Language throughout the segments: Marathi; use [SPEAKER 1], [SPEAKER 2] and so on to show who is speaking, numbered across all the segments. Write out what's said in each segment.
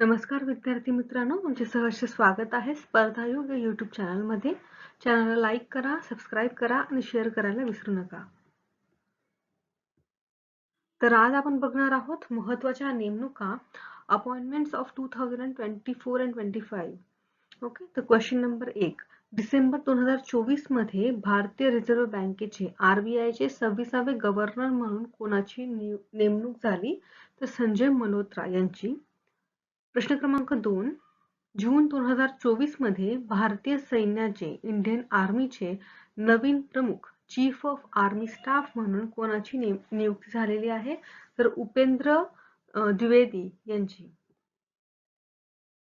[SPEAKER 1] नमस्कार विद्यार्थी मित्रांनो तुमचे सहर्ष स्वागत आहे स्पर्धा योग या यूट्यूब चॅनलमध्ये चॅनलला लाईक करा सबस्क्राईब करा आणि शेअर करायला विसरू नका. तर आज आपण बघणार आहोत महत्त्वाच्या नेमणुका appointments of two thousand twenty four and twenty five okay तर क्वेश्चन नंबर एक. डिसेंबर दोन हजार चोवीसमध्ये भारतीय रिझर्व्ह बँकेचे आरबीआयचे सव्वीसावे गव्हर्नर म्हणून कोणाची नेमणूक झाली? तर संजय मल्होत्रा यांची. प्रश्न क्रमांक दोन. जून दोन हजार चोवीसमध्ये भारतीय सैन्याचे इंडियन आर्मीचे नवीन प्रमुख चीफ ऑफ आर्मी स्टाफ म्हणून कोणाची नियुक्ती झालेली आहे? तर उपेंद्र द्विवेदी यांची.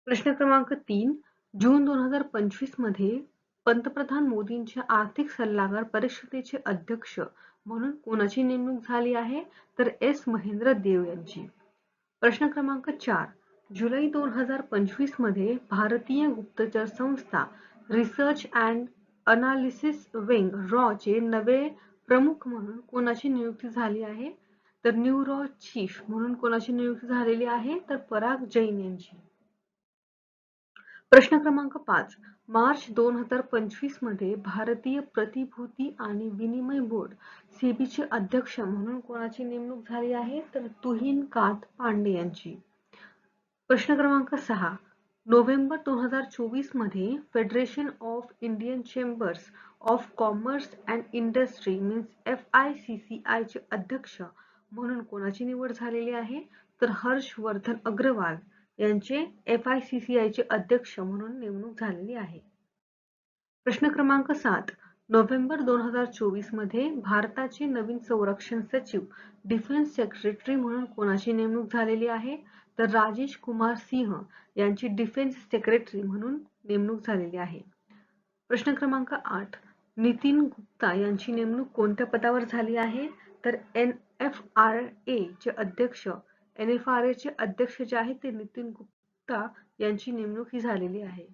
[SPEAKER 1] प्रश्न क्रमांक तीन. जून दोन हजार पंचवीसमध्ये पंतप्रधान मोदींच्या आर्थिक सल्लागार परिषदेचे अध्यक्ष म्हणून कोणाची नेमणूक झाली आहे? तर एस. महेंद्र देव यांची. प्रश्न क्रमांक चार. जुलै दोन हजार पंचवीसमध्ये भारतीय गुप्तचर संस्था रिसर्च अँड अनालिसिस विंग रॉ चे नवे प्रमुख म्हणून कोणाची नियुक्ती झाली आहे? तर न्यू रॉ चीफ म्हणून कोणाची नियुक्ती झालेली आहे? तर पराग जैन यांची. प्रश्न क्रमांक पाच. मार्च दोन हजार पंचवीसमध्ये भारतीय प्रतिभूती आणि विनिमय बोर्ड सेबीचे अध्यक्ष म्हणून कोणाची नेमणूक झाली आहे? तर तुहिन कात पांडे यांची. प्रश्न क्रमांक सहा. नोव्हेंबर दोन हजार चोवीसमध्ये Federation of Indian Chambers of Commerce and Industry means F I C C I चे अध्यक्ष म्हणून कोणाची निवड झालेली आहे? तर हर्षवर्धन अग्रवाल यांचे F I C C I चे अध्यक्ष म्हणून नेमणूक झालेली आहे. प्रश्न क्रमांक सात. नोव्हेंबर दोन हजार चोवीसमध्ये भारताचे नवीन संरक्षण सचिव डिफेन्स सेक्रेटरी म्हणून कोणाची नेमणूक झालेली आहे? तर राजेश कुमार सिंह यांची डिफेन्स सेक्रेटरी म्हणून नेमणूक झालेली आहे. प्रश्न क्रमांक आठ. नितीन गुप्ता यांची नेमणूक कोणत्या पदावर झाली आहे? तर एन एफ आर ए चे अध्यक्ष एन एफ आर ए चे अध्यक्ष जे आहेत ते नितीन गुप्ता यांची नेमणूक ही झालेली आहे.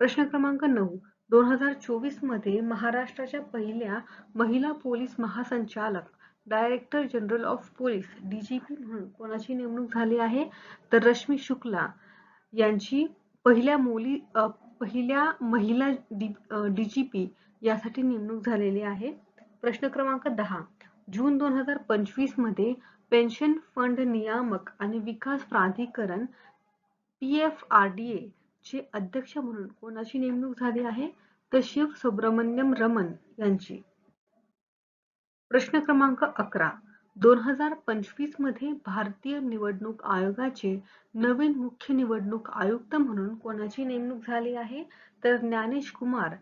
[SPEAKER 1] प्रश्न क्रमांक नऊ. दोन हजार चोवीसमध्ये महाराष्ट्राच्या पहिल्या महिला पोलीस महासंचालक Director General of Police DGP म्हणून कोणाची नेमणूक झाली आहे? तर रश्मी शुक्ला यांची पहिल्या मोली पहिल्या महिला डीजीपी यासाठी नेमणूक झालेली आहे. प्रश्न क्रमांक दहा. जून दोन हजार पंचवीसमध्ये पेन्शन फंड नियामक आणि विकास प्राधिकरण P F R D A चे अध्यक्ष म्हणून कोणाची नेमणूक झाली आहे? तर शिव सुब्रमण्यम रमन यांची. प्रश्न क्रमांक अकरा. दोन हजार पंचवीसमध्ये भारतीय निवडणूक आयोगाचे नवीन मुख्य निवडणूक आयुक्त म्हणून कोणाची नेमणूक झाली आहे? तर ज्ञानेश कुमार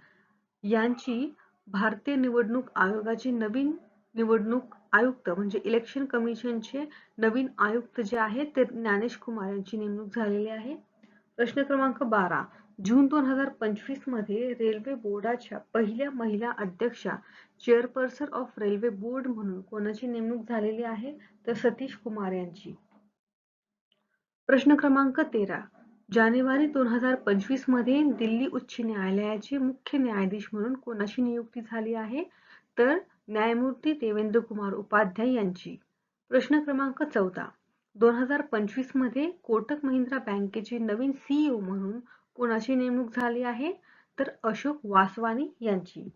[SPEAKER 1] यांची भारतीय निवडणूक आयोगाचे नवीन निवडणूक आयुक्त म्हणजे इलेक्शन कमिशनचे नवीन आयुक्त जे आहेत ते ज्ञानेश कुमार यांची नेमणूक झालेली आहे. प्रश्न क्रमांक बारा. जून दोन हजार पंचवीसमध्ये रेल्वे बोर्डाच्या पहिल्या महिला अध्यक्षा चेअरपर्सन ऑफ रेल्वे बोर्ड म्हणून कोणाची नेमणूक झालेली आहे? तर सतीश कुमार यांची. प्रश्न क्रमांक तेरा. जानेवारी दोन हजार पंचवीसमध्ये दिल्ली उच्च न्यायालयाचे मुख्य न्यायाधीश म्हणून कोणाची नियुक्ती झाली आहे? तर न्यायमूर्ती देवेंद्र कुमार उपाध्याय यांची. प्रश्न क्रमांक चौदा. दोन हजार पंचवीसमध्ये कोटक महिंद्रा बँकेचे नवीन सीईओ म्हणून कोणाची नेमणूक झाली आहे? तर अशोक वासवानी यांची.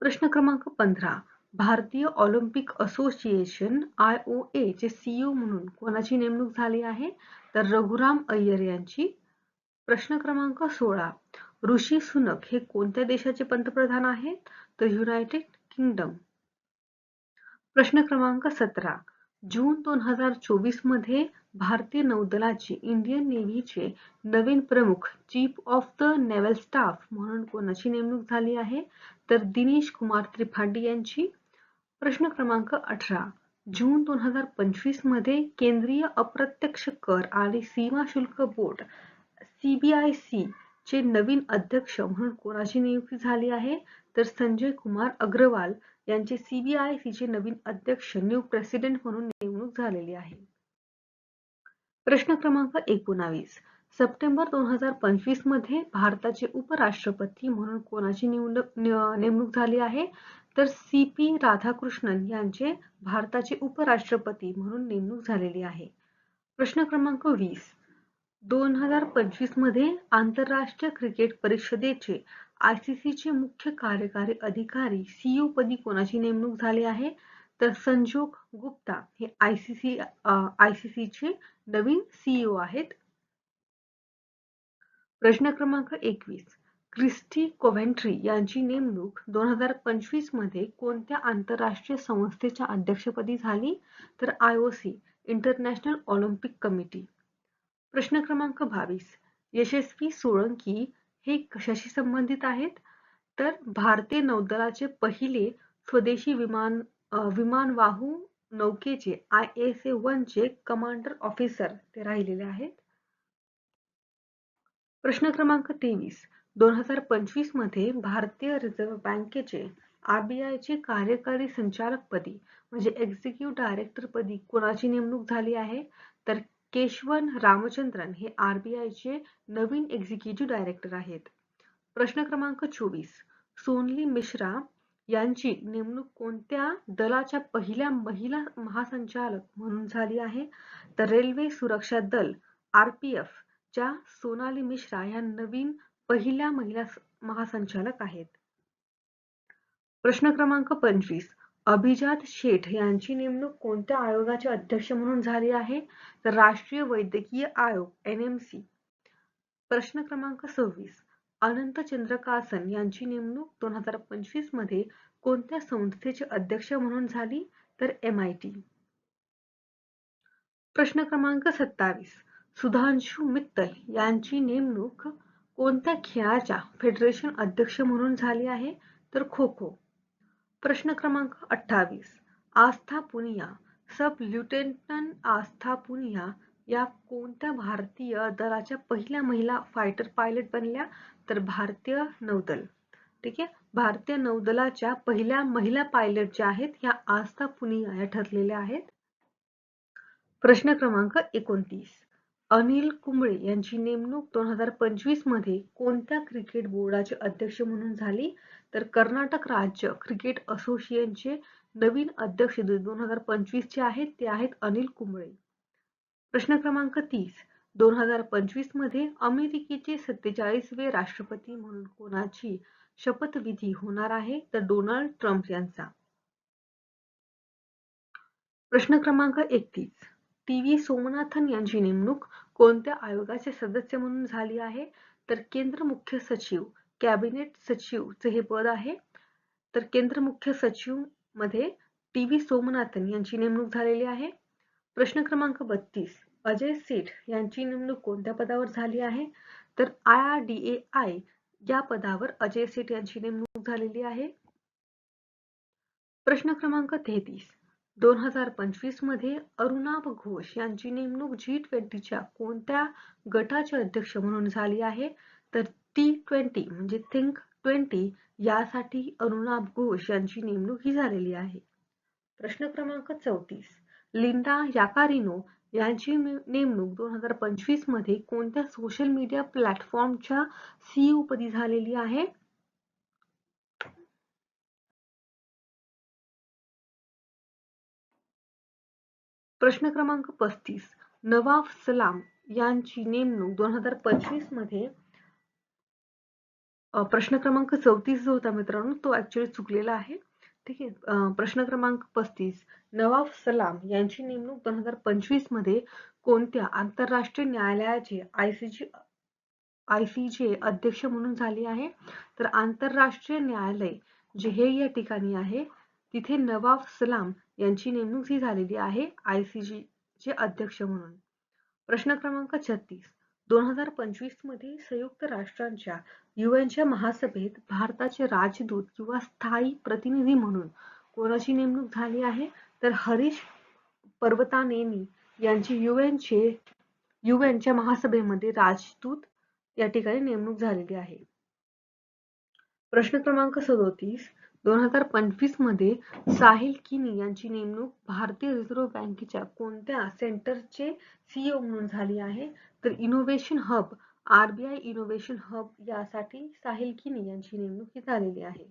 [SPEAKER 1] प्रश्न क्रमांक पंधरा. भारतीय Olympic Association I O A चे सीईओ म्हणून कोणाची नेमणूक झाली आहे? तर रघुराम अय्यर यांची. प्रश्न क्रमांक सोळा. ऋषी सुनक हे कोणत्या देशाचे पंतप्रधान आहेत? तर युनायटेड किंगडम. प्रश्न क्रमांक सतरा. जून दोन हजार चोवीसमध्ये भारतीय नौदलाचे इंडियन नेव्हीचे नवीन प्रमुख Chief of the Naval Staff म्हणून कोणाची नेमणूक झाली आहे? तर दिनेश कुमार त्रिपाठी यांची. प्रश्न क्रमांक अठरा. जून दोन हजार पंचवीसमध्ये केंद्रीय अप्रत्यक्ष कर आणि सीमा शुल्क बोर्ड सीबीआयसी चे नवीन अध्यक्ष म्हणून कोणाची नियुक्ती झाली आहे? तर संजय कुमार अग्रवाल यांचे सीबीआयसीचे नवीन अध्यक्ष न्यू प्रेसिडेंट म्हणून नेमणूक झालेली आहे. प्रश्न क्रमांक एकोणावीस. सप्टेंबर दोन हजार पंचवीसमध्ये भारताचे उपराष्ट्रपती म्हणून कोणाची नेमणूक झाली आहे? तर सी पी राधाकृष्णन यांचे भारताचे उपराष्ट्रपती म्हणून नेमणूक झालेली आहे. प्रश्न क्रमांक वीस. दोन हजार पंचवीसमध्ये आंतरराष्ट्रीय क्रिकेट परिषदेचे ICC चे मुख्य कार्यकारी अधिकारी सीईओ पदी कोणाची नेमणूक झाली आहे? तर संजोग गुप्ता हे आयसीसी ICC चे नवीन सीईओ आहेत. प्रश्न क्रमांक एकवीस. क्रिस्टी कोव्हेंट्री यांची नेमणूक दोन हजार पंचवीसमध्ये कोणत्या आंतरराष्ट्रीय संस्थेच्या अध्यक्षपदी झाली? तर I O C International Olympic Committee प्रश्न क्रमांक बावीस. यशस्वी सोळंकी हे कशाशी संबंधित आहेत? तर भारतीय नौदलाचे पहिले स्वदेशी विमान विमानवाहू नौकेचे आय एस ए वन चे कमांडर ऑफिसर ते राहिलेले आहेत. प्रश्न क्रमांक तेवीस. दोन हजार पंचवीसमध्ये भारतीय रिझर्व्ह बँकेचे आरबीआय चे कार्यकारी संचालक पदी म्हणजे एक्झिक्युटिव्ह डायरेक्टर पदी कोणाची नेमणूक झाली आहे? तर केशवन रामचंद्रन हे आरबीआय चे नवीन एक्झिक्युटिव्ह डायरेक्टर आहेत. प्रश्न क्रमांक चोवीस. सोनली मिश्रा यांची नेमणूक कोणत्या दलाच्या पहिल्या महिला महासंचालक म्हणून झाली आहे? तर रेल्वे सुरक्षा दल आर पी एफ च्या सोनाली मिश्रा या नवीन पहिल्या महिला महासंचालक आहेत. प्रश्न क्रमांक पंचवीस. अभिजात शेठ यांची नेमणूक कोणत्या आयोगाचे अध्यक्ष म्हणून झाली आहे? तर राष्ट्रीय वैद्यकीय आयोग एनएमसी प्रश्न क्रमांक सव्वीस. अनंत चंद्रकासन यांची नेमणूक दोन हजार पंचवीसमध्ये कोणत्या संस्थेचे अध्यक्ष म्हणून झाली? तर एम आय टी प्रश्न क्रमांक सत्तावीस. सुधांशु मित्तल यांची नेमणूक कोणत्या खेळाच्या फेडरेशन अध्यक्ष म्हणून झाली आहे? तर खो खो प्रश्न क्रमांक अठ्ठावीस. आस्था पुनिया. सब ल्युटेंटन आस्था पुनिया या कोणत्या भारतीय दलाच्या पहिल्या महिला फायटर पायलट बनल्या? तर भारतीय नौदल. ठीक आहे? भारतीय नौदलाच्या पहिल्या महिला पायलट ज्या आहेत ह्या आस्था पुनिया या ठरलेल्या आहेत. प्रश्न क्रमांक एकोणतीस. अनिल कुंबळे यांची नेमणूक दोन हजार पंचवीसमध्ये कोणत्या क्रिकेट बोर्डाचे अध्यक्ष म्हणून झाली? तर कर्नाटक राज्य क्रिकेट असोसिएशनचे नवीन अध्यक्ष दोन हजार पंचवीस जे आहेत ते आहेत अनिल कुंबळे. प्रश्न क्रमांक तीस. दोन हजार पंचवीसमध्ये अमेरिकेचे सत्तेचाळीसवे राष्ट्रपती म्हणून कोणाची शपथविधी होणार आहे? तर डोनाल्ड ट्रम्प यांचा. प्रश्न क्रमांक एकतीस. टी व्ही सोमनाथन यांची नेमणूक कोणत्या आयोगाचे सदस्य म्हणून झाली आहे? तर केंद्र मुख्य सचिव कॅबिनेट सचिवचे हे पद आहे. तर केंद्र मुख्य सचिवमध्ये टी व्ही सोमनाथन यांची नेमणूक झालेली आहे. प्रश्न क्रमांक बत्तीस. अजय सेठ यांची नेमणूक कोणत्या पदावर झाली आहे? तर I R D A I या पदावर अजय सेठ यांची नेमणूक झालेली आहे. प्रश्न क्रमांक तेहतीस. दोन हजार पंचवीसमध्ये अरुणाभ घोष यांची नेमणूक जी ट्वेंटीच्या कोणत्या गटाचे अध्यक्ष म्हणून झाली आहे? तर टी ट्वेंटी म्हणजे थिंक ट्वेंटी यासाठी अरुणाभ घोष यांची नेमणूक ही झालेली आहे. प्रश्न क्रमांक चौतीस. लिंडा याकारिनो यांची नेमणूक दोन हजार पंचवीसमध्ये कोणत्या सोशल मीडिया प्लॅटफॉर्मच्या सीईओ पदी झालेली आहे? प्रश्न क्रमांक पस्तीस. नवाब सलाम यांची नेमणूक दोन हजार पंचवीसमध्ये प्रश्न क्रमांक चौतीस जो होता मित्रांनो तो ऍक्च्युली चुकलेला आहे. ठीक आहे. प्रश्न क्रमांक पस्तीस. नवाब सलाम यांची नेमणूक दोन हजार पंचवीसमध्ये कोणत्या आंतरराष्ट्रीय न्यायालयाचे आयसीजी आयसीजे अध्यक्ष म्हणून झाली आहे? तर आंतरराष्ट्रीय न्यायालय जे हे या ठिकाणी आहे तिथे नवाब सलाम यांची नेमणूक ही झालेली आहे आयसीजी चे अध्यक्ष म्हणून. प्रश्न क्रमांक छत्तीस. दोन हजार पंचवीसमध्ये संयुक्त राष्ट्रांच्या युएनच्या महासभेत भारताचे राजदूत किंवा स्थायी प्रतिनिधी म्हणून कोणाची नेमणूक झाली आहे? तर हरीश पर्वतानेनी यांची युएनचे युएनच्या महासभेमध्ये राजदूत या ठिकाणी नेमणूक झालेली आहे. प्रश्न क्रमांक सदोतीस दोन हजार पंचवीसमध्ये साहिल किनी यांची नेमणूक भारतीय रिझर्व्ह बँकेच्या कोणत्या सेंटरचे सीईओ म्हणून झाली आहे? तर innovation hub RBI innovation hub यासाठी साहिल किनी यांची नेमणूक झालेली आहे.